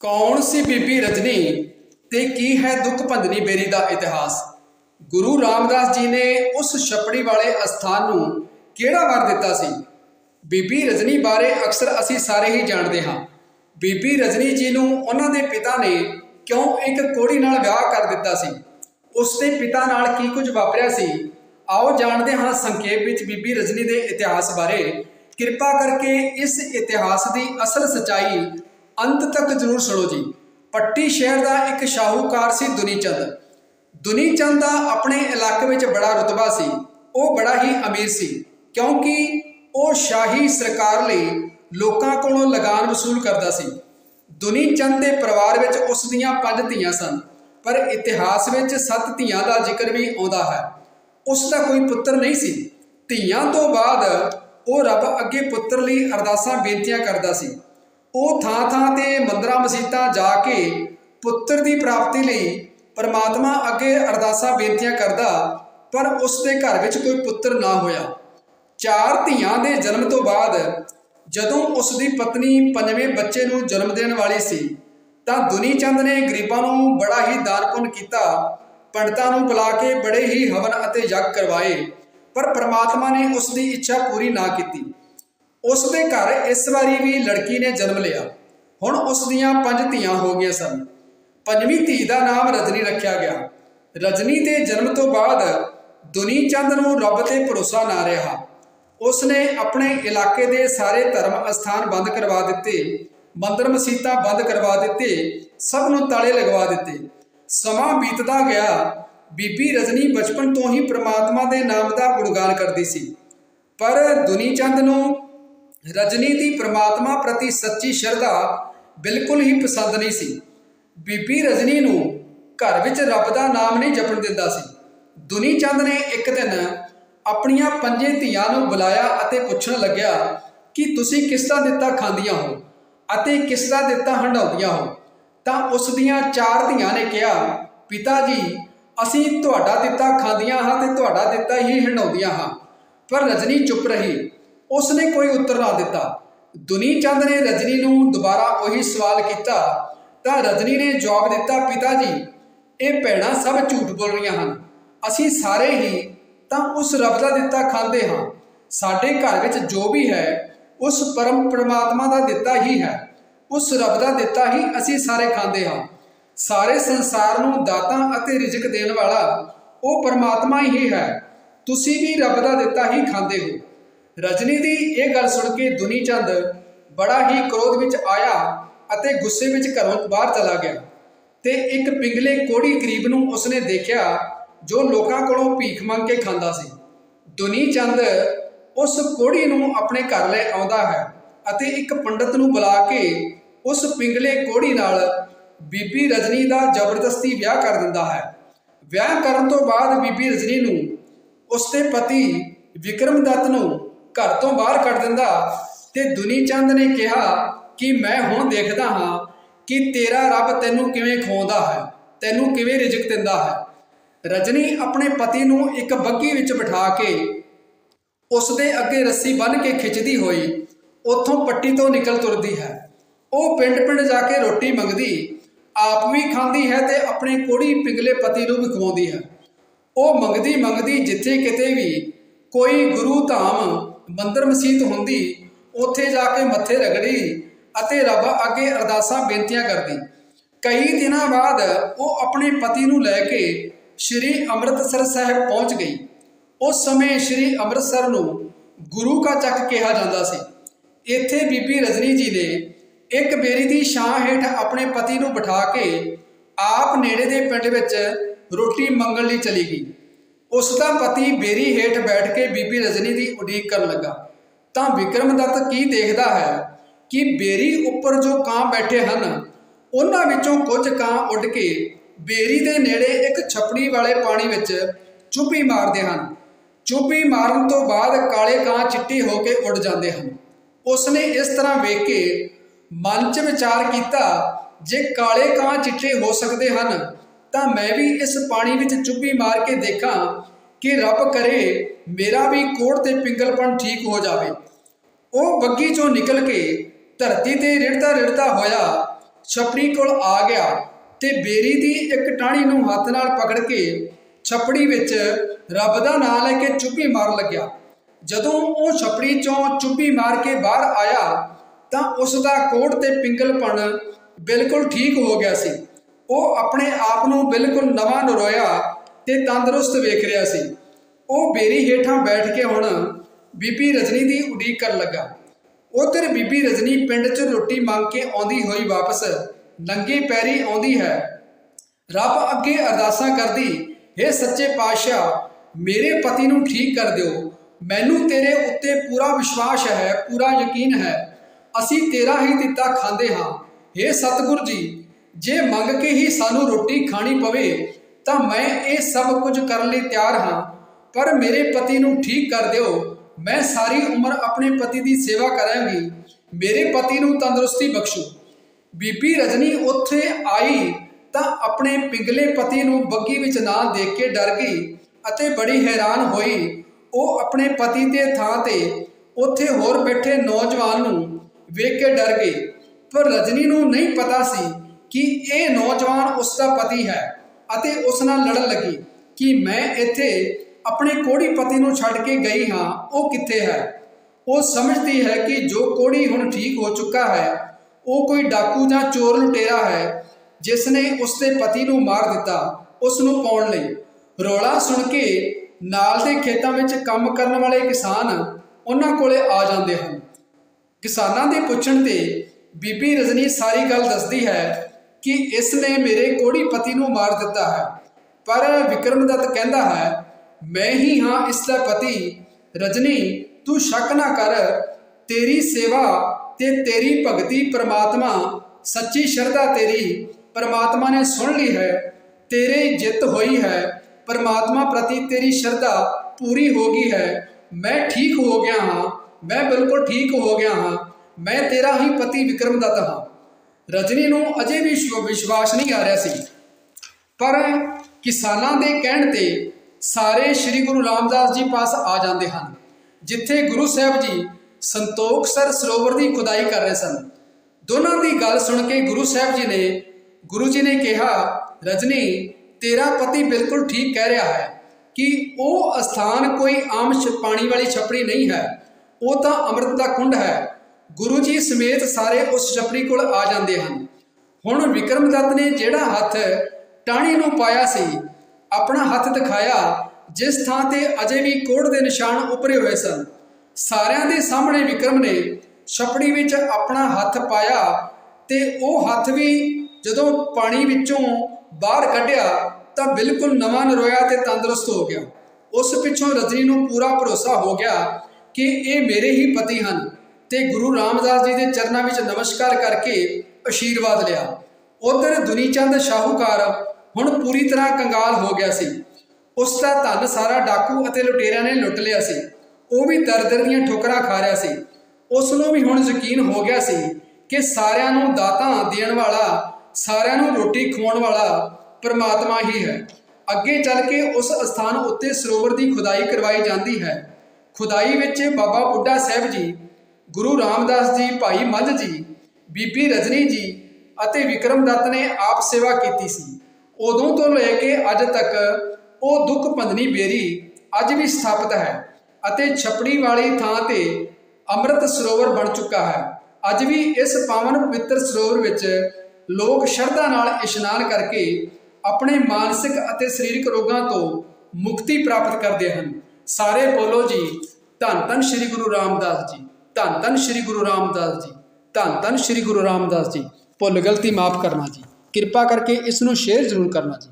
ਕੌਣ ਸੀ ਬੀਬੀ ਰਜਨੀ ਤੇ ਕੀ ਹੈ ਦੁੱਖ ਭੰਜਨੀ ਬੇਰੀ ਦਾ ਇਤਿਹਾਸ? ਗੁਰੂ ਰਾਮਦਾਸ ਜੀ ਨੇ ਉਸ ਛਪੜੀ ਵਾਲੇ ਅਸਥਾਨ ਨੂੰ ਕਿਹੜਾ ਵਰ ਦਿੱਤਾ ਸੀ? ਬੀਬੀ ਰਜਨੀ ਬਾਰੇ ਅਕਸਰ ਅਸੀਂ ਸਾਰੇ ਹੀ ਜਾਣਦੇ ਹਾਂ। ਬੀਬੀ ਰਜਨੀ ਜੀ ਨੂੰ ਉਹਨਾਂ ਦੇ ਪਿਤਾ ਨੇ ਕਿਉਂ ਇੱਕ ਕੋੜੀ ਨਾਲ ਵਿਆਹ ਕਰ ਦਿੱਤਾ ਸੀ? ਉਸ ਦੇ ਪਿਤਾ ਨਾਲ ਕੀ ਕੁਝ ਵਾਪਰਿਆ ਸੀ? ਆਓ ਜਾਣਦੇ ਹਾਂ ਸੰਖੇਪ ਵਿੱਚ ਬੀਬੀ ਰਜਨੀ ਦੇ ਇਤਿਹਾਸ ਬਾਰੇ। ਕਿਰਪਾ ਕਰਕੇ ਇਸ ਇਤਿਹਾਸ ਦੀ ਅਸਲ ਸਚਾਈ ਅੰਤ ਤੱਕ ਜ਼ਰੂਰ ਸੁਣੋ ਜੀ। ਪੱਟੀ ਸ਼ਹਿਰ ਦਾ ਇੱਕ ਸ਼ਾਹੂਕਾਰ ਸੀ ਦੁਨੀਚੰਦ। ਦੁਨੀਚੰਦ ਦਾ ਆਪਣੇ ਇਲਾਕੇ ਵਿੱਚ ਬੜਾ ਰੁਤਬਾ ਸੀ। ਉਹ ਬੜਾ ਹੀ ਅਮੀਰ ਸੀ, ਕਿਉਂਕਿ ਉਹ ਸ਼ਾਹੀ ਸਰਕਾਰ ਲਈ ਲੋਕਾਂ ਕੋਲੋਂ ਲਗਾਨ ਵਸੂਲ ਕਰਦਾ ਸੀ। ਦੁਨੀਚੰਦ ਦੇ ਪਰਿਵਾਰ ਵਿੱਚ ਉਸ ਦੀਆਂ ਪੰਜ ਧੀਆਂ ਸਨ, ਪਰ ਇਤਿਹਾਸ ਵਿੱਚ ਸੱਤ ਧੀਆਂ ਦਾ ਜ਼ਿਕਰ ਵੀ ਆਉਂਦਾ ਹੈ। ਉਸ ਦਾ ਕੋਈ ਪੁੱਤਰ ਨਹੀਂ ਸੀ। ਧੀਆਂ ਤੋਂ ਬਾਅਦ ਉਹ ਰੱਬ ਅੱਗੇ ਪੁੱਤਰ ਲਈ ਅਰਦਾਸਾਂ, ਬੇਨਤੀਆਂ ਕਰਦਾ ਸੀ। ਉਹ ਥਾਂ-ਥਾਂ ਤੇ ਮੰਦਰਾਂ ਮਸਜਿਦਾਂ ਜਾ ਕੇ ਪੁੱਤਰ ਦੀ ਪ੍ਰਾਪਤੀ ਲਈ ਪਰਮਾਤਮਾ ਅੱਗੇ ਅਰਦਾਸਾਂ ਬੇਨਤੀਆਂ ਕਰਦਾ, ਪਰ ਉਸ ਦੇ ਘਰ ਵਿੱਚ ਕੋਈ ਪੁੱਤਰ ਨਾ ਹੋਇਆ। ਚਾਰ ਧੀਆਂ ਦੇ ਜਨਮ ਤੋਂ ਬਾਅਦ ਜਦੋਂ ਉਸ ਦੀ ਪਤਨੀ ਪੰਜਵੇਂ ਬੱਚੇ ਨੂੰ ਜਨਮ ਦੇਣ ਵਾਲੀ ਸੀ, ਤਾਂ ਦੁਨੀ ਚੰਦ ਨੇ ਗਰੀਬਾਂ ਨੂੰ ਬੜਾ ਹੀ ਦਾਨ ਪੁੰਨ ਕੀਤਾ, ਪੰਡਤਾਂ ਨੂੰ ਬੁਲਾ ਕੇ ਬੜੇ ਹੀ ਹਵਨ ਅਤੇ ਯੱਗ ਕਰਵਾਏ, ਪਰ ਪ੍ਰਮਾਤਮਾ ਨੇ ਉਸ ਦੀ ਇੱਛਾ ਪੂਰੀ ਨਾ ਕੀਤੀ। ਉਸ ਦੇ ਘਰ ਇਸ ਵਾਰੀ ਵੀ ਲੜਕੀ ਨੇ ਜਨਮ ਲਿਆ। ਹੁਣ ਉਸ ਦੀਆਂ ਪੰਜ ਧੀਆਂ ਹੋ ਗਈਆਂ ਸਨ। ਪੰਜਵੀਂ ਧੀ ਦਾ ਨਾਮ ਰਜਨੀ ਰੱਖਿਆ ਗਿਆ। ਰਜਨੀ ਦੇ ਜਨਮ ਤੋਂ ਬਾਅਦ ਦੁਨੀ ਚੰਦ ਨੂੰ ਰੱਬ ਤੇ ਭਰੋਸਾ ਨਾ ਰਿਹਾ। ਉਸ ਨੇ ਆਪਣੇ ਇਲਾਕੇ ਦੇ ਸਾਰੇ ਧਰਮ ਅਸਥਾਨ ਬੰਦ ਕਰਵਾ ਦਿੱਤੇ। ਮੰਦਰ ਮਸੀਤਾਂ ਬੰਦ ਕਰਵਾ ਦਿੱਤੇ। ਸਭ ਨੂੰ ਤਾਲੇ ਲਗਵਾ ਦਿੱਤੇ। ਸਮਾਂ ਬੀਤਦਾ ਗਿਆ। ਬੀਬੀ ਰਜਨੀ ਬਚਪਨ ਤੋਂ ਹੀ ਪ੍ਰਮਾਤਮਾ ਦੇ ਨਾਮ ਦਾ ਗੁਣਗਾਨ ਕਰਦੀ ਸੀ। ਪਰ ਦੁਨੀ ਚੰਦ ਨੂੰ ਰਜਨੀ ਦੀ ਪ੍ਰਮਾਤਮਾ ਪ੍ਰਤੀ ਸੱਚੀ ਸ਼ਰਧਾ ਬਿਲਕੁਲ ਹੀ ਪਸੰਦ ਨਹੀਂ ਸੀ। ਬੀਬੀ ਰਜਨੀ ਨੂੰ ਘਰ ਵਿੱਚ ਰੱਬ ਦਾ ਨਾਮ ਨਹੀਂ ਜਪਣ ਦਿੰਦਾ ਸੀ। ਦੁਨੀ ਚੰਦ ਨੇ ਇੱਕ ਦਿਨ ਆਪਣੀਆਂ ਪੰਜੇ ਧੀਆਂ ਨੂੰ ਬੁਲਾਇਆ ਅਤੇ ਪੁੱਛਣ ਲੱਗਿਆ ਕਿ ਤੁਸੀਂ ਕਿਸ ਦਾ ਦਿੱਤਾ ਖਾਂਦੀਆਂ ਹੋ ਅਤੇ ਕਿਸ ਦਾ ਦਿੱਤਾ ਹੰਡਾਉਂਦੀਆਂ ਹੋ? ਤਾਂ ਉਸ ਦੀਆਂ ਚਾਰ ਧੀਆਂ ਨੇ ਕਿਹਾ, ਪਿਤਾ ਜੀ, ਅਸੀਂ ਤੁਹਾਡਾ ਦਿੱਤਾ ਖਾਂਦੀਆਂ ਹਾਂ ਤੇ ਤੁਹਾਡਾ ਦਿੱਤਾ ਹੀ ਹੰਡਾਉਂਦੀਆਂ ਹਾਂ। ਪਰ ਰਜਨੀ ਚੁੱਪ ਰਹੀ। ਉਸ ਨੇ ਕੋਈ ਉੱਤਰ ਨਾ ਦਿੱਤਾ। ਦੁਨੀ ਚੰਦ ਨੇ ਰਜਨੀ ਨੂੰ ਦੁਬਾਰਾ ਉਹੀ ਸਵਾਲ ਕੀਤਾ, ਤਾਂ ਰਜਨੀ ਨੇ ਜਵਾਬ ਦਿੱਤਾ ਪਿਤਾ ਜੀ ਇਹ ਭੈਣਾਂ ਸਭ ਝੂਠ ਬੋਲ ਰਹੀਆਂ ਹਨ। ਅਸੀਂ ਸਾਰੇ ਹੀ ਤਾਂ ਉਸ ਰੱਬ ਦਾ ਦਿੱਤਾ ਖਾਂਦੇ ਹਾਂ। ਸਾਡੇ ਘਰ ਵਿੱਚ ਜੋ ਵੀ ਹੈ, ਉਸ ਪਰਮ ਪ੍ਰਮਾਤਮਾ ਦਾ ਦਿੱਤਾ ਹੀ ਹੈ। ਉਸ ਰੱਬ ਦਾ ਦਿੱਤਾ ਹੀ ਅਸੀਂ ਸਾਰੇ ਖਾਂਦੇ ਹਾਂ। ਸਾਰੇ ਸੰਸਾਰ ਨੂੰ ਦਾਤਾ ਅਤੇ ਰਿਜ਼ਕ ਦੇਣ ਵਾਲਾ ਉਹ ਪਰਮਾਤਮਾ ਹੀ ਹੈ। ਤੁਸੀਂ ਵੀ ਰੱਬ ਦਾ ਦਿੱਤਾ ਹੀ ਖਾਂਦੇ ਹੋ। ਰਜਨੀ ਦੀ ਇਹ ਗੱਲ ਸੁਣ ਕੇ ਦੁਨੀ ਚੰਦ ਬੜਾ ਹੀ ਕ੍ਰੋਧ ਵਿੱਚ ਆਇਆ ਅਤੇ ਗੁੱਸੇ ਵਿੱਚ ਘਰੋਂ ਬਾਹਰ ਚਲਾ ਗਿਆ ਤੇ ਇੱਕ ਪਿੰਗਲੇ ਕੋੜੀ ਗਰੀਬ ਨੂੰ ਉਸਨੇ ਦੇਖਿਆ ਜੋ ਲੋਕਾਂ ਕੋਲੋਂ ਭੀਖ ਮੰਗ ਕੇ ਖਾਂਦਾ ਸੀ। ਦੁਨੀ ਚੰਦ ਉਸ ਕੋੜੀ ਨੂੰ ਆਪਣੇ ਘਰ ਲੈ ਆਉਂਦਾ ਹੈ ਅਤੇ ਇੱਕ ਪੰਡਤ ਨੂੰ ਬੁਲਾ ਕੇ ਉਸ ਪਿੰਗਲੇ ਕੋੜੀ ਨਾਲ ਬੀਬੀ ਰਜਨੀ ਦਾ ਜ਼ਬਰਦਸਤੀ ਵਿਆਹ ਕਰ ਦਿੰਦਾ ਹੈ। ਵਿਆਹ ਕਰਨ ਤੋਂ ਬਾਅਦ ਬੀਬੀ ਰਜਨੀ ਨੂੰ ਉਸ ਦੇ ਪਤੀ ਵਿਕਰਮ ਦੱਤ ਨੂੰ ਘਰ ਤੋਂ ਬਾਹਰ ਕੱਢ ਦਿੰਦਾ। ਤੇ ਦੁਨੀ ਚੰਦ ਨੇ ਕਿਹਾ ਕਿ ਮੈਂ ਹੁਣ ਦੇਖਦਾ ਹਾਂ ਕਿ ਤੇਰਾ ਰੱਬ ਤੈਨੂੰ ਕਿਵੇਂ ਖਵਾਉਂਦਾ ਹੈ, ਤੈਨੂੰ ਕਿਵੇਂ ਰਿਜ਼ਕ ਦਿੰਦਾ ਹੈ। ਰਜਨੀ ਆਪਣੇ ਪਤੀ ਨੂੰ ਇੱਕ ਬੱਗੀ ਵਿੱਚ ਬਿਠਾ ਕੇ ਉਸ ਦੇ ਅੱਗੇ ਰੱਸੀ ਬੰਨ੍ਹ ਕੇ ਖਿੱਚਦੀ ਹੋਈ ਉੱਥੋਂ ਪੱਟੀ ਤੋਂ ਨਿਕਲ ਤੁਰਦੀ ਹੈ। ਉਹ ਪਿੰਡ-ਪਿੰਡ ਜਾ ਕੇ ਰੋਟੀ ਮੰਗਦੀ, ਆਪ ਵੀ ਖਾਂਦੀ ਹੈ ਤੇ ਆਪਣੇ ਕੋੜੀ ਪਿੰਗਲੇ ਪਤੀ ਨੂੰ ਵੀ ਖਵਾਉਂਦੀ ਹੈ। ਉਹ ਮੰਗਦੀ ਮੰਗਦੀ ਜਿੱਥੇ ਕਿਤੇ ਵੀ ਕੋਈ ਗੁਰੂ ਧਾਮ ਮੰਦਰ ਮਸੀਤ ਹੁੰਦੀ, ਉੱਥੇ ਜਾ ਕੇ ਮੱਥੇ ਰਗੜੀ ਅਤੇ ਰੱਬ ਅੱਗੇ ਅਰਦਾਸਾਂ ਬੇਨਤੀਆਂ ਕਰਦੀ। ਕਈ ਦਿਨਾਂ ਬਾਅਦ ਉਹ ਆਪਣੇ ਪਤੀ ਨੂੰ ਲੈ ਕੇ ਸ਼੍ਰੀ ਅੰਮ੍ਰਿਤਸਰ ਸਾਹਿਬ ਪਹੁੰਚ ਗਈ। ਉਸ ਸਮੇਂ ਸ਼੍ਰੀ ਅੰਮ੍ਰਿਤਸਰ ਨੂੰ ਗੁਰੂ ਕਾ ਚੱਕ ਕਿਹਾ ਜਾਂਦਾ ਸੀ। ਇੱਥੇ ਬੀਬੀ ਰਜਨੀ ਜੀ ਨੇ ਇੱਕ ਬੇਰੀ ਦੀ ਛਾਂ ਹੇਠ ਆਪਣੇ ਪਤੀ ਨੂੰ ਬਿਠਾ ਕੇ ਆਪ ਨੇੜੇ ਦੇ ਪਿੰਡ ਵਿੱਚ ਰੋਟੀ ਮੰਗਣ ਲਈ ਚਲੀ ਗਈ। ਉਸ ਦਾ ਪਤੀ ਬੇਰੀ ਹੇਠ ਬੈਠ ਕੇ ਬੀਬੀ ਰਜਨੀ ਦੀ ਉਡੀਕ ਕਰਨ ਲੱਗਾ। ਤਾਂ ਵਿਕਰਮ ਦੱਤ ਕੀ ਦੇਖਦਾ ਹੈ ਕਿ ਬੇਰੀ ਉੱਪਰ ਜੋ ਕਾਂ ਬੈਠੇ ਹਨ, ਉਹਨਾਂ ਵਿੱਚੋਂ ਕੁਝ ਕਾਂ ਉੱਡ ਕੇ ਬੇਰੀ ਦੇ ਨੇੜੇ ਇੱਕ ਛਪੜੀ ਵਾਲੇ ਪਾਣੀ ਵਿੱਚ ਚੁੱਪੀ ਮਾਰਦੇ ਹਨ। ਚੁੱਪੀ ਮਾਰਨ ਤੋਂ ਬਾਅਦ ਕਾਲੇ ਕਾਂ ਚਿੱਟੇ ਹੋ ਕੇ ਉੱਡ ਜਾਂਦੇ ਹਨ। ਉਸਨੇ ਇਸ ਤਰ੍ਹਾਂ ਵੇਖ ਕੇ ਮਨ 'ਚ ਵਿਚਾਰ ਕੀਤਾ, ਜੇ ਕਾਲੇ ਕਾਂ ਚਿੱਟੇ ਹੋ ਸਕਦੇ ਹਨ ਤਾਂ ਮੈਂ ਵੀ ਇਸ ਪਾਣੀ ਵਿੱਚ ਚੁੱਭੀ ਮਾਰ ਕੇ ਦੇਖਾਂ ਕਿ ਰੱਬ ਕਰੇ ਮੇਰਾ ਵੀ ਕੋੜ ਤੇ ਪਿੰਗਲਪਣ ਠੀਕ ਹੋ ਜਾਵੇ। ਉਹ ਬੱਗੀ ਚੋਂ ਨਿਕਲ ਕੇ ਧਰਤੀ ਤੇ ਰਿੜਦਾ ਰਿੜਦਾ ਹੋਇਆ ਛਪੜੀ ਕੋਲ ਆ ਗਿਆ ਤੇ ਬੇਰੀ ਦੀ ਇੱਕ ਟਾਹਣੀ ਨੂੰ ਹੱਥ ਨਾਲ ਪਕੜ ਕੇ ਛਪੜੀ ਵਿੱਚ ਰੱਬ ਦਾ ਨਾਮ ਲੈ ਕੇ ਚੁੱਪੀ ਮਾਰਨ ਲੱਗਿਆ। ਜਦੋਂ ਉਹ ਛਪੜੀ ਚੋਂ ਚੁੱਪੀ ਮਾਰ ਕੇ ਬਾਹਰ ਆਇਆ ਤਾਂ ਉਸ ਦਾ ਕੋਟ ਤੇ ਪਿੰਗਲਪਣ ਬਿਲਕੁਲ ਠੀਕ ਹੋ ਗਿਆ ਸੀ। ਉਹ ਆਪਣੇ ਆਪ ਨੂੰ ਬਿਲਕੁਲ ਨਵਾਂ ਨਰੋਇਆ ਤੇ ਤੰਦਰੁਸਤ ਵੇਖ ਰਿਹਾ ਸੀ। ਉਹ ਬੇਰੀ ਹੇਠਾਂ ਬੈਠ ਕੇ ਹੁਣ ਬੀਬੀ ਰਜਨੀ ਦੀ ਉਡੀਕ ਕਰਨ ਲੱਗਾ। ਉਧਰ ਬੀਬੀ ਰਜਨੀ ਪਿੰਡ 'ਚ ਰੋਟੀ ਮੰਗ ਕੇ ਆਉਂਦੀ ਹੋਈ ਵਾਪਸ। ਨੰਗੇ ਪੈਰੀ ਆਉਂਦੀ ਹੈ। ਰੱਬ ਅੱਗੇ ਅਰਦਾਸਾਂ ਕਰਦੀ हे ਸੱਚੇ ਪਾਤਸ਼ਾਹ, ਮੇਰੇ ਪਤੀ ਨੂੰ ਠੀਕ ਕਰ ਦਿਓ। ਮੈਨੂੰ ਤੇਰੇ ਉੱਤੇ ਪੂਰਾ ਵਿਸ਼ਵਾਸ ਹੈ, ਪੂਰਾ ਯਕੀਨ ਹੈ। ਅਸੀਂ ਤੇਰਾ ਹੀ ਦਿੱਤਾ ਖਾਂਦੇ ਹਾਂ। हे ਸਤਿਗੁਰ ਜੀ ਜੇ ਮੰਗ ਕੇ ਹੀ ਸਾਨੂੰ ਰੋਟੀ ਖਾਣੀ ਪਵੇ, ਤਾਂ ਮੈਂ ਇਹ ਸਭ ਕੁਝ ਕਰਨ ਲਈ ਤਿਆਰ ਹਾਂ। ਪਰ ਮੇਰੇ ਪਤੀ ਨੂੰ ਠੀਕ ਕਰ ਦਿਓ। ਮੈਂ ਸਾਰੀ ਉਮਰ ਆਪਣੇ ਪਤੀ ਦੀ ਸੇਵਾ ਕਰਾਂਗੀ। ਮੇਰੇ ਪਤੀ ਨੂੰ ਤੰਦਰੁਸਤੀ ਬਖਸ਼ੋ। ਬੀਬੀ ਰਜਨੀ ਉੱਥੇ ਆਈ ਤਾਂ ਆਪਣੇ ਪਿੰਗਲੇ ਪਤੀ ਨੂੰ ਬੱਗੀ ਵਿੱਚ ਨਾ ਦੇਖ ਕੇ ਡਰ ਗਈ ਅਤੇ ਬੜੀ ਹੈਰਾਨ ਹੋਈ। ਉਹ ਆਪਣੇ ਪਤੀ ਦੇ ਥਾਂ ਤੇ ਉੱਥੇ ਹੋਰ ਬੈਠੇ ਨੌਜਵਾਨ ਨੂੰ ਵੇਖ ਕੇ ਡਰ ਗਈ। ਪਰ ਰਜਨੀ ਨੂੰ ਨਹੀਂ ਪਤਾ ਸੀ ਕਿ ਇਹ ਨੌਜਵਾਨ ਉਸ ਦਾ ਪਤੀ ਹੈ ਅਤੇ ਉਸ ਨਾਲ ਲੜਨ ਲੱਗੀ ਕਿ ਮੈਂ ਇੱਥੇ ਆਪਣੇ ਕੋੜੀ ਪਤੀ ਨੂੰ ਛੱਡ ਕੇ ਗਈ ਹਾਂ, ਉਹ ਕਿੱਥੇ ਹੈ? ਉਹ ਸਮਝਦੀ ਹੈ ਕਿ ਜੋ ਕੋੜੀ ਹੁਣ ਠੀਕ ਹੋ ਚੁੱਕਾ ਹੈ, ਉਹ ਕੋਈ ਡਾਕੂ ਜਾਂ ਚੋਰ ਲੁਟੇਰਾ ਹੈ ਜਿਸ ਨੇ ਉਸ ਦੇ ਪਤੀ ਨੂੰ ਮਾਰ ਦਿੱਤਾ ਉਸ ਨੂੰ ਪਾਉਣ ਲਈ। ਰੋਲਾ ਸੁਣ ਕੇ ਨਾਲ ਦੇ ਖੇਤਾਂ ਵਿੱਚ ਕੰਮ ਕਰਨ ਵਾਲੇ ਕਿਸਾਨ ਉਹਨਾਂ ਕੋਲੇ ਆ ਜਾਂਦੇ ਹਨ। ਕਿਸਾਨਾਂ ਦੇ ਪੁੱਛਣ ਤੇ ਬੀਬੀ ਰਜਨੀ ਸਾਰੀ ਗੱਲ ਦੱਸਦੀ ਹੈ ਕਿ ਇਸ ਨੇ ਮੇਰੇ ਕੋੜੀ ਪਤੀ ਨੂੰ ਮਾਰ ਦਿੱਤਾ ਹੈ। ਪਰ ਵਿਕਰਮਦੱਤ ਕਹਿੰਦਾ ਹੈ, ਮੈਂ ਹੀ ਹਾਂ ਇਸ ਦਾ ਪਤੀ। ਰਜਨੀ, ਤੂੰ ਸ਼ੱਕ ਨਾ ਕਰ। ਤੇਰੀ ਸੇਵਾ ਤੇ ਤੇਰੀ ਭਗਤੀ ਪ੍ਰਮਾਤਮਾ, ਸੱਚੀ ਸ਼ਰਧਾ ਤੇਰੀ ਪ੍ਰਮਾਤਮਾ ਨੇ ਸੁਣ ਲਈ ਹੈ। ਤੇਰੇ ਜਿੱਤ ਹੋਈ ਹੈ। ਪ੍ਰਮਾਤਮਾ ਪ੍ਰਤੀ ਤੇਰੀ ਸ਼ਰਧਾ ਪੂਰੀ ਹੋ ਗਈ ਹੈ। ਮੈਂ ਠੀਕ ਹੋ ਗਿਆ ਹਾਂ। ਮੈਂ ਬਿਲਕੁਲ ਠੀਕ ਹੋ ਗਿਆ ਹਾਂ। ਮੈਂ ਤੇਰਾ ਹੀ ਪਤੀ ਵਿਕਰਮਦੱਤ ਹਾਂ। ਰਜਨੀ ਨੂੰ ਅਜੇ ਵੀ ਵਿਸ਼ਵਾਸ ਨਹੀਂ ਆ ਰਿਹਾ ਸੀ। ਪਰ ਕਿਸਾਨਾਂ ਦੇ ਕਹਿਣ ਤੇ ਸਾਰੇ ਸ੍ਰੀ ਗੁਰੂ ਰਾਮਦਾਸ ਜੀ ਪਾਸ ਆ ਜਾਂਦੇ ਹਨ, ਜਿੱਥੇ ਗੁਰੂ ਸਾਹਿਬ ਜੀ ਸੰਤੋਖਸਰ ਸਰੋਵਰ ਦੀ ਖੁਦਾਈ ਕਰ ਰਹੇ ਸਨ। ਦੋਨਾਂ ਦੀ ਗੱਲ ਸੁਣ ਕੇ ਗੁਰੂ ਸਾਹਿਬ ਜੀ ਨੇ, ਗੁਰੂ ਜੀ ਨੇ ਕਿਹਾ, ਰਜਨੀ, ਤੇਰਾ ਪਤੀ ਬਿਲਕੁਲ ਠੀਕ ਕਹਿ ਰਿਹਾ ਹੈ ਕਿ ਉਹ ਅਸਥਾਨ ਕੋਈ ਆਮ ਛ- ਪਾਣੀ ਵਾਲੀ ਛਪੜੀ ਨਹੀਂ ਹੈ। ਉਹ ਤਾਂ ਅੰਮ੍ਰਿਤ ਦਾ ਕੁੰਡ ਹੈ। ਗੁਰੂ ਜੀ ਸਮੇਤ ਸਾਰੇ ਉਸ ਛਪੜੀ ਕੋਲ ਆ ਜਾਂਦੇ ਹਨ। ਹੁਣ ਵਿਕਰਮਦੱਤ ਨੇ ਜਿਹੜਾ ਹੱਥ ਟਾਹਣੀ ਨੂੰ ਪਾਇਆ ਸੀ, ਆਪਣਾ ਹੱਥ ਦਿਖਾਇਆ, ਜਿਸ ਥਾਂ ਤੇ ਅਜੇ ਵੀ ਕੋੜ ਦੇ ਨਿਸ਼ਾਨ ਉੱਪਰੇ ਹੋਏ ਸਨ। ਸਾਰਿਆਂ ਦੇ ਸਾਹਮਣੇ ਵਿਕਰਮ ਨੇ ਛਪੜੀ ਵਿੱਚ ਆਪਣਾ ਹੱਥ ਪਾਇਆ ਤੇ ਉਹ ਹੱਥ ਵੀ ਜਦੋਂ ਪਾਣੀ ਵਿੱਚੋਂ ਬਾਹਰ ਕੱਢਿਆ, ਤਾਂ ਬਿਲਕੁਲ ਨਵਾਂ ਨਰੋਇਆ ਤੇ ਤੰਦਰੁਸਤ ਹੋ ਗਿਆ। ਉਸ ਪਿੱਛੋਂ ਰਜਨੀ ਨੂੰ ਪੂਰਾ ਭਰੋਸਾ ਹੋ ਗਿਆ ਕਿ ਇਹ ਮੇਰੇ ਹੀ ਪਤੀ ਹਨ। ਤੇ ਗੁਰੂ ਰਾਮਦਾਸ ਜੀ ਦੇ ਚਰਨਾਂ ਵਿੱਚ ਨਮਸਕਾਰ ਕਰਕੇ ਅਸ਼ੀਰਵਾਦ ਲਿਆ। ਉਧਰ ਦੁਨੀਚੰਦ ਸ਼ਾਹੂਕਾਰ ਹੁਣ ਪੂਰੀ ਤਰ੍ਹਾਂ ਕੰਗਾਲ ਹੋ ਗਿਆ ਸੀ। ਉਸ ਦਾ ਧਨ ਸਾਰਾ ਡਾਕੂ ਅਤੇ ਲੁਟੇਰਿਆਂ ਨੇ ਲੁੱਟ ਲਿਆ ਸੀ। ਉਹ ਵੀ ਦਰ-ਦਰ ਦੀਆਂ ਠੋਕਰਾਂ ਖਾ ਰਿਹਾ ਸੀ। ਉਸ ਨੂੰ ਵੀ ਹੁਣ ਯਕੀਨ ਹੋ ਗਿਆ ਸੀ ਕਿ ਸਾਰਿਆਂ ਨੂੰ ਦਾਤਾਂ ਦੇਣ ਵਾਲਾ, ਸਾਰਿਆਂ ਨੂੰ ਰੋਟੀ ਖਵਾਉਣ ਵਾਲਾ ਪਰਮਾਤਮਾ ਹੀ ਹੈ। ਅੱਗੇ ਚੱਲ ਕੇ ਉਸ ਅਸਥਾਨ ਉੱਤੇ ਸਰੋਵਰ ਦੀ ਖੁਦਾਈ ਕਰਵਾਈ ਜਾਂਦੀ ਹੈ। ਖੁਦਾਈ ਵਿੱਚ ਬਾਬਾ ਬੁੱਢਾ ਸਾਹਿਬ ਜੀ ਗੁਰੂ ਰਾਮਦਾਸ ਜੀ, ਭਾਈ ਮੱਝ ਜੀ, ਬੀਬੀ ਰਜਨੀ ਜੀ ਅਤੇ ਵਿਕਰਮ ਦੱਤ ਨੇ ਆਪ ਸੇਵਾ ਕੀਤੀ ਸੀ। ਉਦੋਂ ਤੋਂ ਲੈ ਕੇ ਅੱਜ ਤੱਕ ਉਹ ਦੁੱਖ ਪੰਦਨੀ ਬੇਰੀ ਅੱਜ ਵੀ ਸਥਾਪਿਤ ਹੈ ਅਤੇ ਛਪੜੀ ਵਾਲੀ ਥਾਂ ਤੇ ਅੰਮ੍ਰਿਤ ਸਰੋਵਰ ਬਣ ਚੁੱਕਾ ਹੈ। ਅੱਜ ਵੀ ਇਸ ਪਾਵਨ ਪਵਿੱਤਰ ਸਰੋਵਰ ਵਿੱਚ ਲੋਕ ਸ਼ਰਧਾ ਨਾਲ ਇਸ਼ਨਾਨ ਕਰਕੇ ਆਪਣੇ ਮਾਨਸਿਕ ਅਤੇ ਸਰੀਰਕ ਰੋਗਾਂ ਤੋਂ ਮੁਕਤੀ ਪ੍ਰਾਪਤ ਕਰਦੇ ਹਨ। ਸਾਰੇ ਬੋਲੋ ਜੀ ਧੰਨ ਧੰਨ ਸ੍ਰੀ ਗੁਰੂ ਰਾਮਦਾਸ ਜੀ। ਧੰਨ ਧੰਨ ਸ੍ਰੀ ਗੁਰੂ ਰਾਮਦਾਸ ਜੀ, ਧੰਨ ਧੰਨ ਸ੍ਰੀ ਗੁਰੂ ਰਾਮਦਾਸ ਜੀ, ਭੁੱਲ ਗਲਤੀ ਮਾਫ ਕਰਨਾ ਜੀ, ਕਿਰਪਾ ਕਰਕੇ ਇਸ ਨੂੰ ਸ਼ੇਅਰ ਜ਼ਰੂਰ ਕਰਨਾ ਜੀ।